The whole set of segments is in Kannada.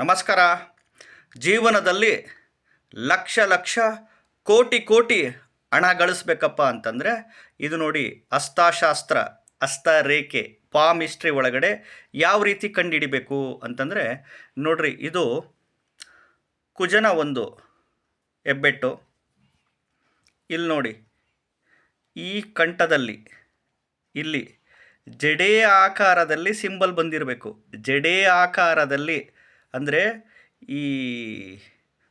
ನಮಸ್ಕಾರ. ಜೀವನದಲ್ಲಿ ಲಕ್ಷ ಲಕ್ಷ ಕೋಟಿ ಕೋಟಿ ಹಣ ಗಳಿಸ್ಬೇಕಪ್ಪ ಅಂತಂದರೆ, ಇದು ನೋಡಿ ಹಸ್ತಶಾಸ್ತ್ರ ಹಸ್ತರೇಖೆ ಪಾಮಿಸ್ಟ್ರಿ ಒಳಗಡೆ ಯಾವ ರೀತಿ ಕಂಡುಹಿಡಿಬೇಕು ಅಂತಂದರೆ, ನೋಡ್ರಿ ಇದು ಕುಜನ ಒಂದು ಹೆಬ್ಬೆಟ್ಟು. ಇಲ್ಲಿ ನೋಡಿ, ಈ ಕಂಠದಲ್ಲಿ, ಇಲ್ಲಿ ಜಡೆ ಆಕಾರದಲ್ಲಿ ಸಿಂಬಲ್ ಬಂದಿರಬೇಕು. ಜಡೆ ಆಕಾರದಲ್ಲಿ ಅಂದರೆ ಈ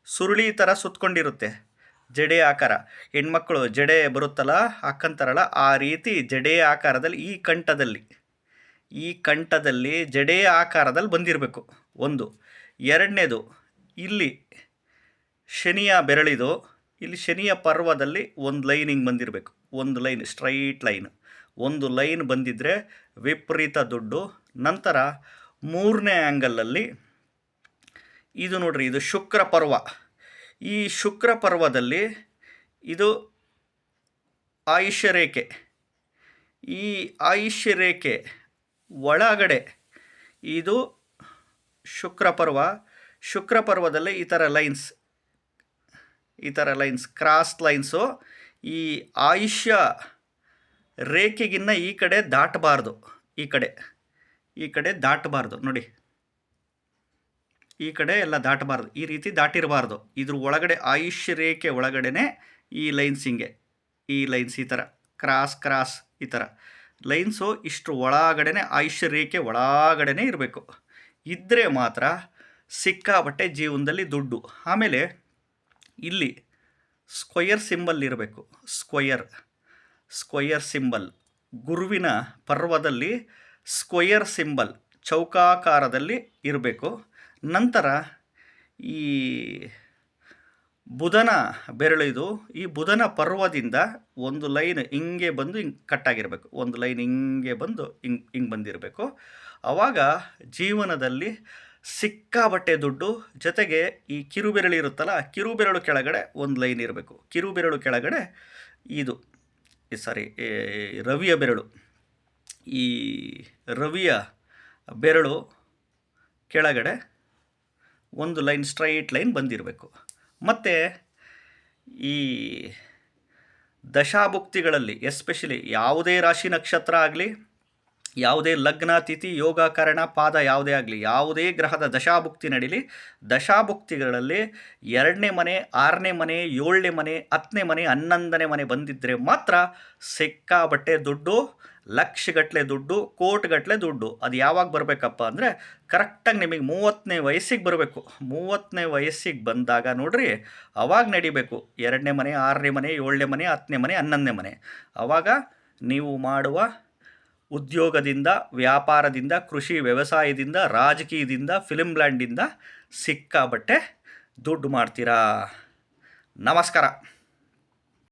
ಸುರುಳಿ ಥರ ಸುತ್ತಕೊಂಡಿರುತ್ತೆ ಜಡೆ ಆಕಾರ. ಹೆಣ್ಮಕ್ಳು ಜಡೆ ಬರುತ್ತಲ್ಲ ಹಾಕ್ಕಂತಾರಲ್ಲ ಆ ರೀತಿ ಜಡೆ ಆಕಾರದಲ್ಲಿ ಈ ಕಂಠದಲ್ಲಿ ಈ ಕಂಠದಲ್ಲಿ ಜಡೆ ಆಕಾರದಲ್ಲಿ ಬಂದಿರಬೇಕು. ಒಂದು. ಎರಡನೇದು, ಇಲ್ಲಿ ಶನಿಯ ಬೆರಳಿದು, ಇಲ್ಲಿ ಶನಿಯ ಪರ್ವದಲ್ಲಿ ಒಂದು ಲೈನ್ ಹಿಂಗೆ ಬಂದಿರಬೇಕು. ಒಂದು ಲೈನ್, ಸ್ಟ್ರೈಟ್ ಲೈನ್. ಒಂದು ಲೈನ್ ಬಂದಿದ್ದರೆ ವಿಪರೀತ ದುಡ್ಡು. ನಂತರ ಮೂರನೇ ಆ್ಯಂಗಲಲ್ಲಿ ಇದು ನೋಡ್ರಿ, ಇದು ಶುಕ್ರ ಪರ್ವ. ಈ ಶುಕ್ರ ಪರ್ವದಲ್ಲಿ ಇದು ಆಯುಷ್ಯ ರೇಖೆ ಈ ಆಯುಷ್ಯ ರೇಖೆ ಒಳಗಡೆ ಇದು ಶುಕ್ರ ಪರ್ವ. ಶುಕ್ರ ಪರ್ವದಲ್ಲಿ ಈ ಥರ ಲೈನ್ಸ್ ಈ ಥರ ಲೈನ್ಸ್ ಕ್ರಾಸ್ ಲೈನ್ಸು ಈ ಆಯುಷ್ಯ ರೇಖೆಗಿನ್ನ ಈ ಕಡೆ ದಾಟಬಾರ್ದು. ಈ ಕಡೆ ಈ ಕಡೆ ದಾಟಬಾರ್ದು. ನೋಡಿ ಈ ಕಡೆ ಎಲ್ಲ ದಾಟಬಾರ್ದು. ಈ ರೀತಿ ದಾಟಿರಬಾರ್ದು. ಇದ್ರ ಒಳಗಡೆ ಆಯುಷ್ ರೇಖೆ ಒಳಗಡೆನೆ ಈ ಲೈನ್ಸ್ ಹಿಂಗೆ. ಈ ಲೈನ್ಸ್ ಈ ಥರ ಕ್ರಾಸ್ ಕ್ರಾಸ್ ಈ ಥರ ಲೈನ್ಸು ಇಷ್ಟು ಒಳಗಡೆನೆ ಆಯುಷ್ ರೇಖೆ ಒಳಗಡೆನೆ ಇರಬೇಕು. ಇದ್ದರೆ ಮಾತ್ರ ಸಿಕ್ಕಾಪಟ್ಟೆ ಜೀವನದಲ್ಲಿ ದುಡ್ಡು. ಆಮೇಲೆ ಇಲ್ಲಿ ಸ್ಕ್ವಯರ್ ಸಿಂಬಲ್ ಇರಬೇಕು. Square square symbol. ಗುರುವಿನ ಪರ್ವದಲ್ಲಿ ಸ್ಕ್ವಯರ್ ಸಿಂಬಲ್ ಚೌಕಾಕಾರದಲ್ಲಿ ಇರಬೇಕು. ನಂತರ ಈ ಬುಧನ ಬೆರಳು ಇದು ಈ ಬುಧನ ಪರ್ವದಿಂದ ಒಂದು ಲೈನ್ ಹಿಂಗೆ ಬಂದು ಹಿಂಗೆ ಕಟ್ಟಾಗಿರಬೇಕು ಒಂದು ಲೈನ್ ಹಿಂಗೆ ಬಂದು ಹಿಂಗೆ ಹಿಂಗೆ ಬಂದಿರಬೇಕು. ಆವಾಗ ಜೀವನದಲ್ಲಿ ಸಿಕ್ಕಾಬಟ್ಟೆ ದುಡ್ಡು ಜೊತೆಗೆ ಈ ಕಿರುಬೆರಳು ಇರುತ್ತಲ್ಲ ಕಿರುಬೆರಳು ಕೆಳಗಡೆ ಒಂದು ಲೈನ್ ಇರಬೇಕು. ಕಿರುಬೆರಳು ಕೆಳಗಡೆ ಇದು ಸಾರಿ ರವಿಯ ಬೆರಳು. ಈ ರವಿಯ ಬೆರಳು ಕೆಳಗಡೆ ಒಂದು ಲೈನ್ ಸ್ಟ್ರೈಟ್ ಲೈನ್ ಬಂದಿರಬೇಕು. ಮತ್ತು ಈ ದಶಾಭುಕ್ತಿಗಳಲ್ಲಿ, ಎಸ್ಪೆಷಲಿ ಯಾವುದೇ ರಾಶಿ ನಕ್ಷತ್ರ ಆಗಲಿ, ಯಾವುದೇ ಲಗ್ನ, ತಿಥಿ, ಯೋಗ, ಕರಣ, ಪಾದ ಯಾವುದೇ ಆಗಲಿ, ಯಾವುದೇ ಗ್ರಹದ ದಶಾಭುಕ್ತಿ ನಡೀಲಿ, ದಶಾಭುಕ್ತಿಗಳಲ್ಲಿ ಎರಡನೇ ಮನೆ, ಆರನೇ ಮನೆ, ಏಳನೇ ಮನೆ, ಹತ್ತನೇ ಮನೆ, ಹನ್ನೊಂದನೇ ಮನೆ ಬಂದಿದ್ದರೆ ಮಾತ್ರ ಸಿಕ್ಕಾಬಟ್ಟೆ ದುಡ್ಡು ಲಕ್ಷಗಟ್ಟಲೆ ದುಡ್ಡು ಕೋಟ್ಗಟ್ಟಲೆ ದುಡ್ಡು. ಅದು ಯಾವಾಗ ಬರಬೇಕಪ್ಪ ಅಂದರೆ ಕರೆಕ್ಟಾಗಿ ನಿಮಗೆ ಮೂವತ್ತನೇ ವಯಸ್ಸಿಗೆ ಬರಬೇಕು. ಮೂವತ್ತನೇ ವಯಸ್ಸಿಗೆ ಬಂದಾಗ ನೋಡ್ರಿ, ಅವಾಗ ನಡಿಬೇಕು. ಎರಡನೇ ಮನೆ, ಆರನೇ ಮನೆ, ಏಳನೇ ಮನೆ, ಹತ್ತನೇ ಮನೆ, ಹನ್ನೊಂದನೇ ಮನೆ. ಆವಾಗ ನೀವು ಮಾಡುವ ಉದ್ಯೋಗದಿಂದ, ವ್ಯಾಪಾರದಿಂದ, ಕೃಷಿ ವ್ಯವಸಾಯದಿಂದ, ರಾಜಕೀಯದಿಂದ ಫಿಲ್ಮ್ ಲ್ಯಾಂಡಿಂದ ಸಿಕ್ಕಾಬಟ್ಟೆ ದುಡ್ಡು ಮಾಡ್ತೀರಾ? ನಮಸ್ಕಾರ.